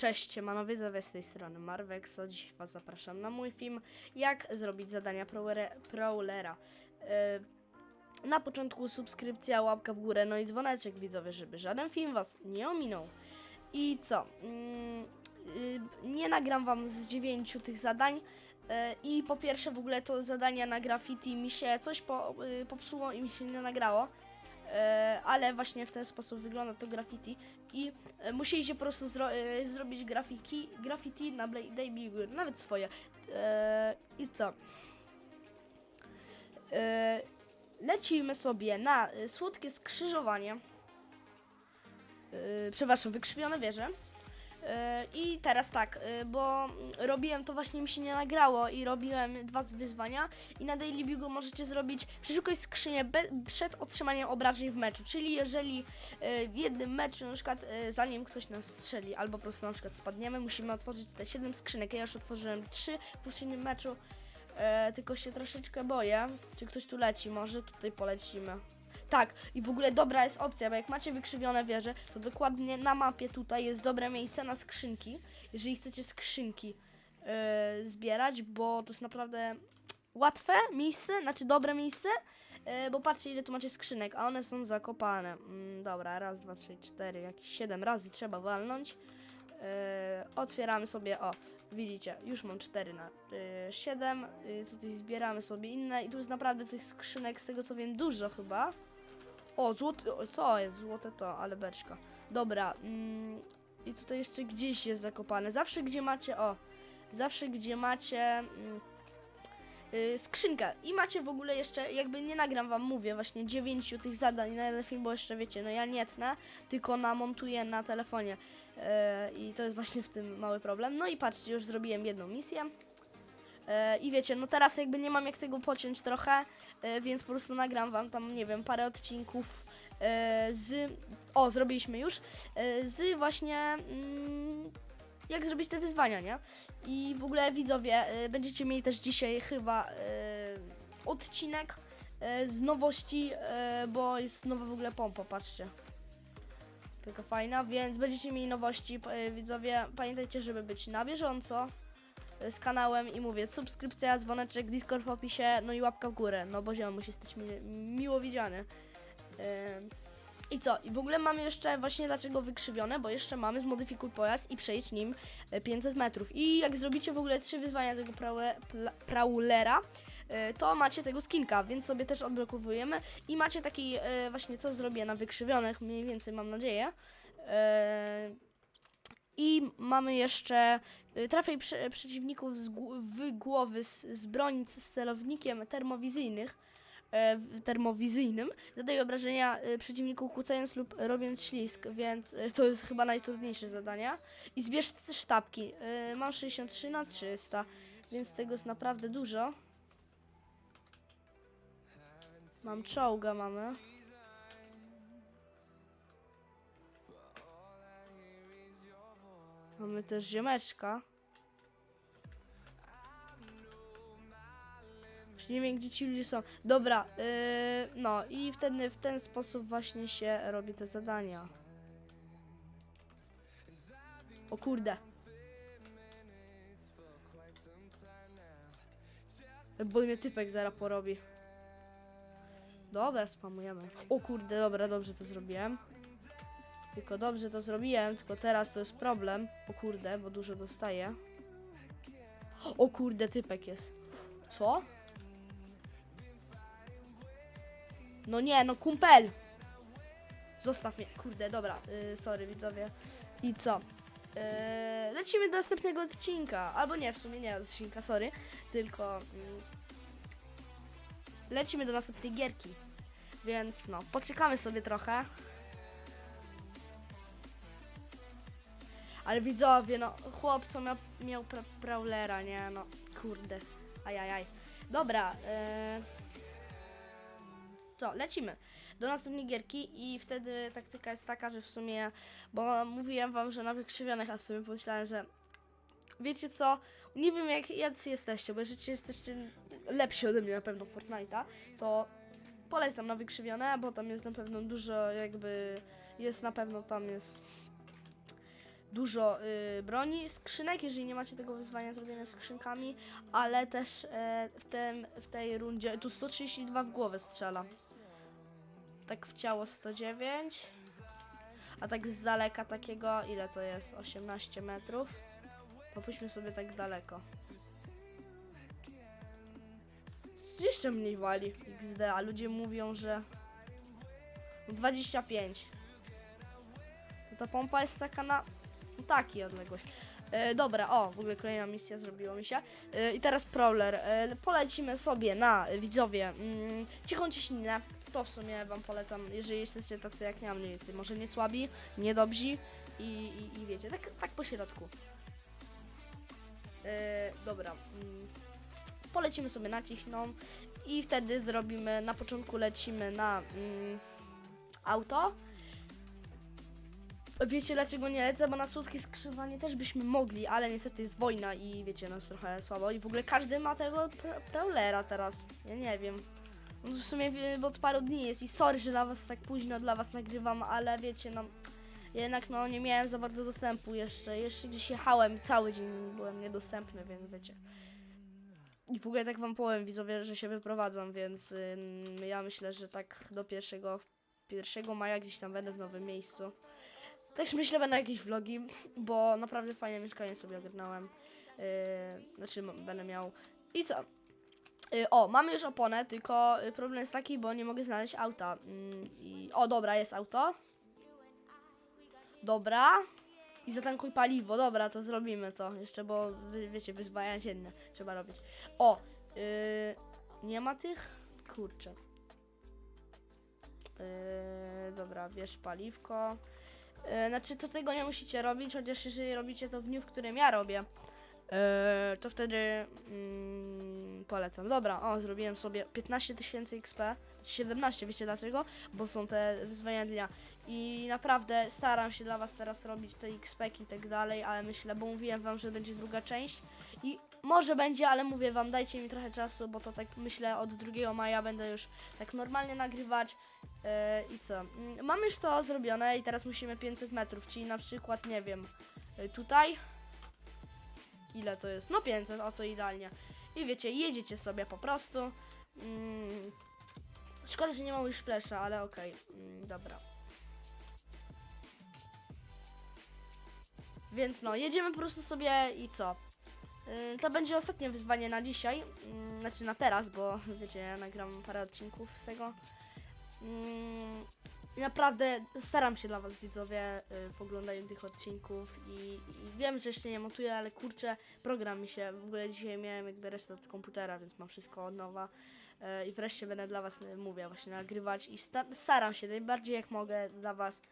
Cześć, siemano widzowie z tej strony Marwexo. Dziś Was zapraszam na mój film Jak zrobić zadania Prowlera. Yy, na początku subskrypcja, łapka w górę, no i dzwoneczek widzowie, żeby żaden film Was nie ominął. I co? Mm, yy, nie nagram Wam z dziewięciu tych zadań. yy, I po pierwsze w ogóle to zadania na graffiti mi się coś po, popsuło i mi się nie nagrało. E, ale właśnie w ten sposób wygląda to graffiti i e, musieliście po prostu zro, e, zrobić grafiki, graffiti na Bla- Baby nawet swoje. I co? Lecimy sobie na słodkie skrzyżowanie. Przepraszam, wykrzywione wieże. E, I teraz tak, e, bo robiłem to właśnie mi się nie nagrało i robiłem dwa wyzwania i na Daily Bugle możecie zrobić przeszukać skrzynię przed otrzymaniem obrażeń w meczu, czyli jeżeli e, w jednym meczu na przykład zanim ktoś nas strzeli albo po prostu na przykład spadniemy, musimy otworzyć te 7 skrzynek. Ja już otworzyłem 3 w poprzednim meczu, tylko się troszeczkę boję, czy ktoś tu leci, może tutaj polecimy. Tak, i w ogóle dobra jest opcja, bo jak macie wykrzywione wieże, to dokładnie na mapie tutaj jest dobre miejsce na skrzynki, jeżeli chcecie skrzynki e, zbierać, bo to jest naprawdę łatwe miejsce, znaczy dobre miejsce, e, bo patrzcie ile tu macie skrzynek, a one są zakopane. Mm, dobra, raz, dwa, trzy, cztery, jakieś siedem razy trzeba walnąć. E, otwieramy sobie, o, widzicie, już mam cztery na siedem. E, tutaj zbieramy sobie inne i tu jest naprawdę tych skrzynek, z tego co wiem, dużo chyba. O, złoty, o, co jest złote to, ale beczka. Dobra, mm, i tutaj jeszcze gdzieś jest zakopane. Zawsze gdzie macie, o, zawsze gdzie macie mm, y, skrzynkę i macie w ogóle jeszcze, jakby nie nagram wam, mówię właśnie dziewięciu tych zadań na jeden film, bo jeszcze wiecie, no ja nie tnę, tylko namontuję na telefonie E, i to jest właśnie w tym mały problem. No i patrzcie, już zrobiłem jedną misję. E, I wiecie, no teraz jakby nie mam jak tego pociąć trochę, więc po prostu nagram wam tam, nie wiem, parę odcinków e, z... O, zrobiliśmy już. e, Z właśnie... Mm, jak zrobić te wyzwania, nie? I w ogóle widzowie, e, będziecie mieli też dzisiaj chyba e, odcinek e, z nowości, e, bo jest nowa w ogóle pompa, patrzcie. Taka fajna, więc będziecie mieli nowości, e, widzowie. Pamiętajcie, żeby być na bieżąco e, z kanałem i mówię, subskrypcja, dzwoneczek, Discord w opisie, no i łapka w górę, no bo ziomuś jesteś mi, miło widziany. I co? I w ogóle mamy jeszcze właśnie dlaczego wykrzywione, bo jeszcze mamy zmodyfikuj pojazd i przejść nim e, 500 metrów. I jak zrobicie w ogóle trzy wyzwania tego praule, pla, Prowlera, e, to macie tego skinka, więc sobie też odblokowujemy i macie taki e, właśnie co zrobię na wykrzywionych, mniej więcej mam nadzieję. E, I mamy jeszcze y, trafiaj przy, przeciwników z, w głowy z, z broni z celownikiem termowizyjnych, e, termowizyjnym. Zadaje obrażenia y, przeciwniku kłócając lub robiąc ślisk, więc y, to jest chyba najtrudniejsze zadania. I zbierz sztabki. Mam 63 na 300, więc tego jest naprawdę dużo. Mam czołga, mamy. Mamy też ziomeczka. Nie wiem, gdzie ci ludzie są. Dobra, yy, no i wtedy w ten sposób właśnie się robi te zadania. O kurde. Bo mnie typek zaraz porobi. Dobra, spamujemy. O kurde, dobra, dobrze to zrobiłem. Tylko dobrze to zrobiłem, tylko teraz to jest problem. O kurde, bo dużo dostaję. O kurde, typek jest. Co? No nie, no kumpel! Zostaw mnie. Kurde, dobra, yy, sorry widzowie. I co? Yy, lecimy do następnego odcinka. Albo nie, w sumie nie odcinka, sorry. Tylko... mm, lecimy do następnej gierki. Więc no, poczekamy sobie trochę. Ale widzowie, no, chłop, co miał, miał pra, nie, no, kurde, ajajaj. Dobra, yy... co, lecimy. Do następnej gierki i wtedy taktyka jest taka, że w sumie, bo mówiłem wam, że na wykrzywionych, a w sumie pomyślałem, że wiecie co, nie wiem jak jacy jesteście, bo jeżeli jesteście lepsi ode mnie na pewno Fortnite'a, to polecam na wykrzywione, bo tam jest na pewno dużo jakby, jest na pewno tam jest dużo y, broni, skrzynek, jeżeli nie macie tego wyzwania zrobione skrzynkami, ale też e, w, tym, w tej rundzie, tu 132 w głowę strzela. Tak w ciało 109. A tak z daleka takiego, ile to jest? 18 metrów. Popuśćmy sobie tak daleko. Jeszcze mniej wali XD, a ludzie mówią, że 25. To ta pompa jest taka na takiej odległość. E, dobra, o, w ogóle kolejna misja zrobiła mi się. E, I teraz Prowler. E, polecimy sobie na, widzowie, mm, cichą cieśninę. To w sumie wam polecam, jeżeli jesteście tacy jak ja mniej więcej. Może nie słabi, nie dobrzy i, i, i wiecie, tak, tak po środku. E, dobra. Mm, polecimy sobie na cichną i wtedy zrobimy, na początku lecimy na mm, auto. Wiecie dlaczego nie lecę? Bo na słodkie skrzywanie też byśmy mogli, ale niestety jest wojna i wiecie, nas trochę słabo. I w ogóle każdy ma tego Prowlera teraz. Ja nie wiem. No w sumie bo od paru dni jest i sorry, że dla was tak późno dla was nagrywam, ale wiecie, no jednak no nie miałem za bardzo dostępu jeszcze. Jeszcze gdzieś jechałem, cały dzień byłem niedostępny, więc wiecie. I w ogóle tak wam powiem, widzowie, że się wyprowadzam, więc ja myślę, że tak do pierwszego, 1 maja gdzieś tam będę w nowym miejscu. Też myślę, będą jakieś vlogi, bo naprawdę fajne mieszkanie sobie ogarnąłem. Yy, znaczy, będę miał. I co? Yy, o, mamy już oponę, tylko y, problem jest taki, bo nie mogę znaleźć auta. Yy, i, o, dobra, jest auto. Dobra. I zatankuj paliwo, dobra, to zrobimy to. Jeszcze, bo wy, wiecie, wyzwania dzienne trzeba robić. O, yy, nie ma tych? Kurczę. Yy, dobra, bierz paliwko. Yy, znaczy, to tego nie musicie robić, chociaż jeżeli robicie to w dniu, w którym ja robię, yy, to wtedy mm, polecam. Dobra, o, zrobiłem sobie 15 tysięcy XP, znaczy 17, wiecie dlaczego? Bo są te wyzwania dnia. I naprawdę staram się dla Was teraz robić te XP i tak dalej, ale myślę, bo mówiłem Wam, że będzie druga część. I może będzie, ale mówię Wam, dajcie mi trochę czasu, bo to tak myślę od 2 maja będę już tak normalnie nagrywać. E, I co? Mm, Mamy już to zrobione i teraz musimy 500 metrów, czyli na przykład, nie wiem, e, tutaj. Ile to jest? No 500, o to idealnie. I wiecie, jedziecie sobie po prostu. Mm, szkoda, że nie ma już flesza, ale okej, mm, dobra. Więc no, jedziemy po prostu sobie i co? Yy, To będzie ostatnie wyzwanie na dzisiaj, yy, znaczy na teraz, bo wiecie, ja nagram parę odcinków z tego. I naprawdę staram się dla Was widzowie yy, w oglądaniu tych odcinków i, i wiem, że jeszcze nie montuję, ale kurczę, program mi się, w ogóle dzisiaj miałem jakby restart komputera, więc mam wszystko od nowa yy, i wreszcie będę dla Was, yy, mówię, właśnie nagrywać i sta staram się najbardziej jak mogę dla Was,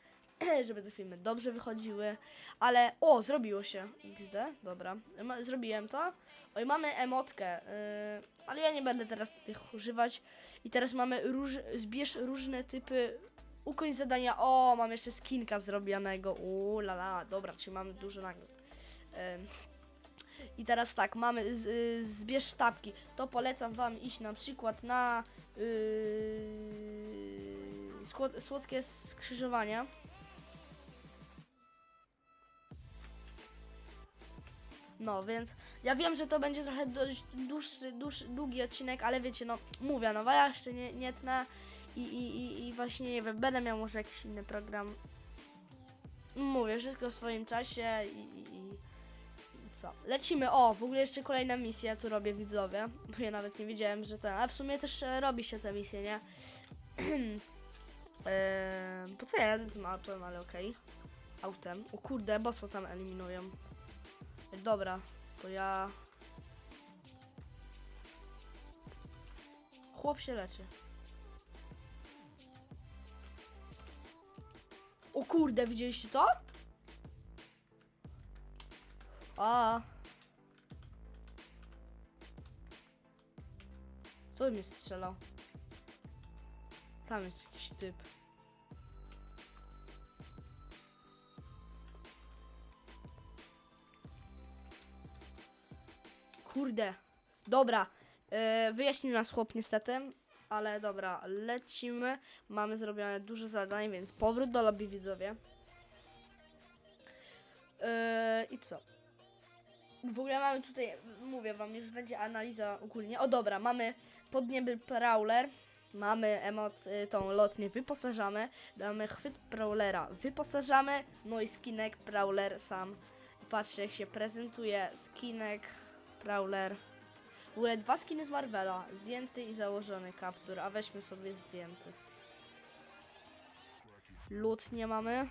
żeby te filmy dobrze wychodziły, ale o, zrobiło się XD, dobra, zrobiłem to. Oj, mamy emotkę, yy, ale ja nie będę teraz tych używać. I teraz mamy róż, zbierz różne typy ukończ zadania. O, mam jeszcze skinka zrobionego. Uuu, la la, dobra, czyli mamy dużo nagród. Ym, I teraz tak, mamy z, y, zbierz sztabki. To polecam wam iść na przykład na yy, słod, słodkie skrzyżowania. No, więc ja wiem, że to będzie trochę dość dłuższy, dłuższy długi odcinek, ale wiecie, no mówię, no ja jeszcze nie, nie tnę i, i, i, i właśnie nie wiem, będę miał może jakiś inny program. Mówię, wszystko w swoim czasie i, i, i, i co. Lecimy, o, w ogóle jeszcze kolejna misja tu robię widzowie, bo ja nawet nie wiedziałem, że ten, a w sumie też e, robi się te misje, nie? Eee, po co ja jadę tym autem, ale okej. Autem. O kurde, bo co tam eliminują. Dobra, to ja... Chłop się leczy. O kurde, widzieliście to? A. Kto mnie strzelał? Tam jest jakiś typ. Kurde. Dobra. Yy, wyjaśnił nas chłop niestety. Ale dobra, lecimy. Mamy zrobione dużo zadań, więc powrót do lobby widzowie. Yy, I co? W ogóle mamy tutaj, mówię wam, już będzie analiza ogólnie. O dobra, mamy podnieby Prowler, mamy emot, y, tą lotnię wyposażamy, damy chwyt Prowlera, wyposażamy, no i skinek Prowler sam. Patrzcie jak się prezentuje skinek Prowler. W ogóle dwa skiny z Marvela, zdjęty i założony kaptur, a weźmy sobie zdjęty. Lód nie mamy.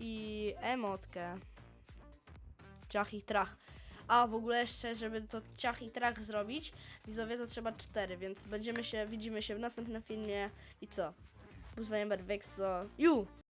I emotkę. Ciach i trach. A w ogóle jeszcze, żeby to ciach i trach zrobić, widzowie to trzeba cztery, więc będziemy się, widzimy się w następnym filmie i co? Buzwajember Vexo. Ju!